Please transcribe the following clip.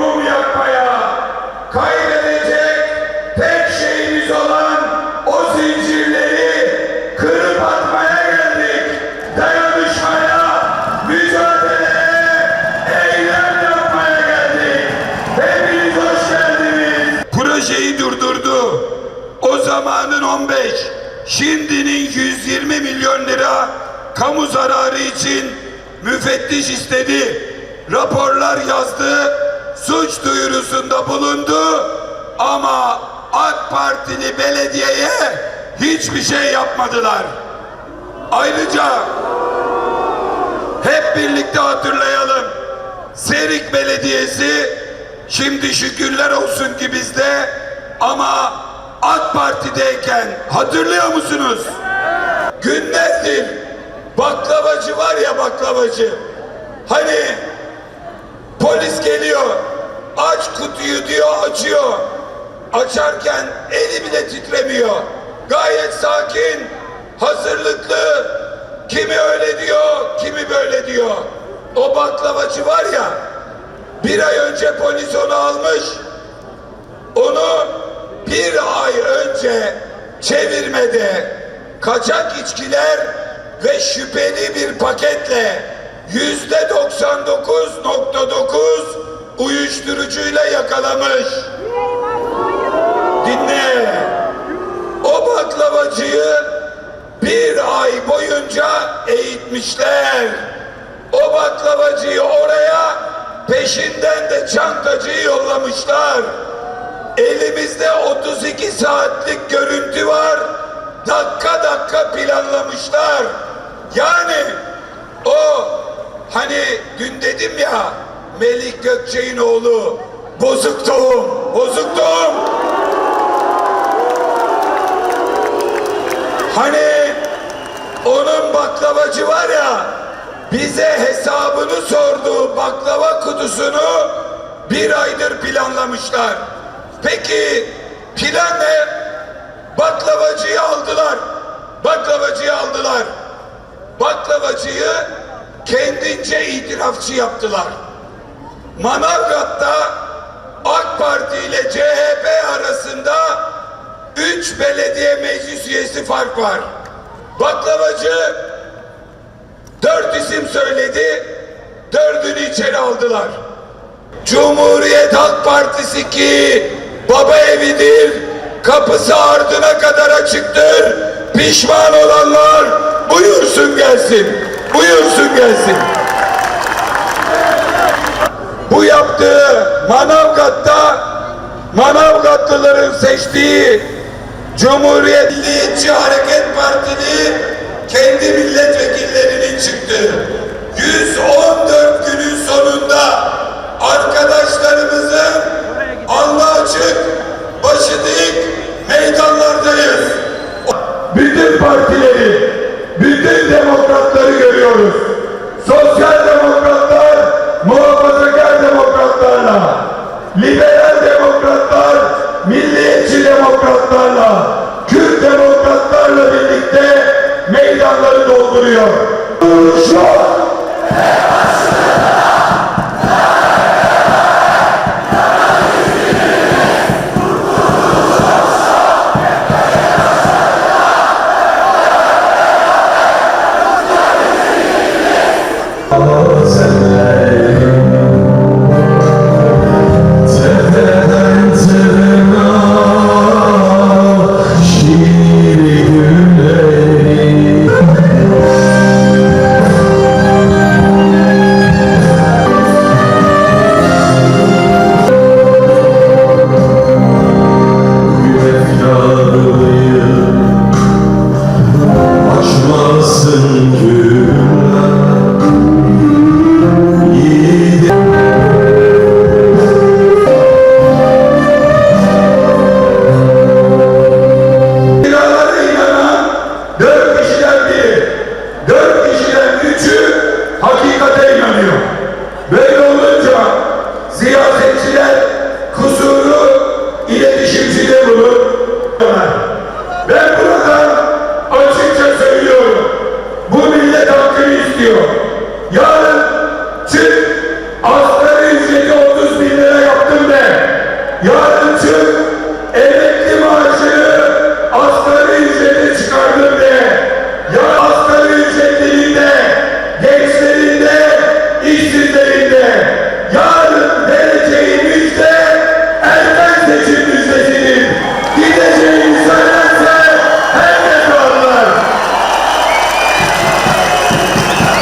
bir mum yakmaya, kaybedecek tek şeyimiz olan o zincirleri kırıp atmaya geldik. Dayanışmaya, mücadeleye, eylem yapmaya geldik. Hepiniz hoş geldiniz. Projeyi durdurdu. O zamanın 15, şimdinin 120 milyon lira kamu zararı için müfettiş istedi. Raporlar yazdı, suç duyurusunda bulundu ama AK Partili belediyeye hiçbir şey yapmadılar. Ayrıca hep birlikte hatırlayalım. Serik Belediyesi şimdi şükürler olsun ki bizde ama AK Parti'deyken hatırlıyor musunuz? Günlerdir baklavacı var ya baklavacı. Hani polis geliyor aç kutuyu diyor açıyor. Açarken eli bile titremiyor. Gayet sakin, hazırlıklı. Kimi öyle diyor, kimi böyle diyor. O baklavacı var ya, bir ay önce polis onu almış. Onu bir ay önce çevirmede kaçak içkiler ve şüpheli bir paketle yüzde 99.9 uyuşturucuyla yakalamış. Dinle. O baklavacıyı bir ay boyunca eğitmişler. O baklavacıyı oraya peşinden de çantacıyı yollamışlar. Elimizde 32 saatlik görüntü var. Dakika dakika planlamışlar. Yani o hani dün dedim ya Melik Gökçe'nin oğlu bozuk tohum, bozuk tohum. Hani onun baklavacı var ya bize hesabını sorduğu baklava kutusunu bir aydır planlamışlar. Peki plan ne? Baklavacıyı aldılar. Baklavacıyı aldılar. Baklavacıyı kendince itirafçı yaptılar. Manavgat'ta AK Parti ile CHP arasında üç belediye meclis üyesi fark var. Baklavacı dört isim söyledi, dördünü içeri aldılar. Cumhuriyet Halk Partisi ki baba evidir, kapısı ardına kadar açıktır. Pişman olanlar buyursun gelsin, buyursun gelsin. Bu yaptığı Manavgat'ta Manavgatlıların seçtiği Cumhuriyet Milliyetçi Hareket Partili kendi milletvekillerinin çıktı. 114 günün sonunda arkadaşlarımızın alnı açık, başı dik meydanlardayız. Bütün partileri, bütün demokratları görüyoruz. Sosyal demokratlarla, liberal demokratlar, milliyetçi demokratlarla, Kürt demokratlarla birlikte meydanları dolduruyor. Şu dört kişiden üçü hakikate inanıyor. Böyle olunca siyasetçiler kusurlu iletişimcide bulur. Ben buradan açıkça söylüyorum. Bu millet hakkını istiyor. Yarın çık asgari ücreti 30 bin lira yaptım de. Yarın çık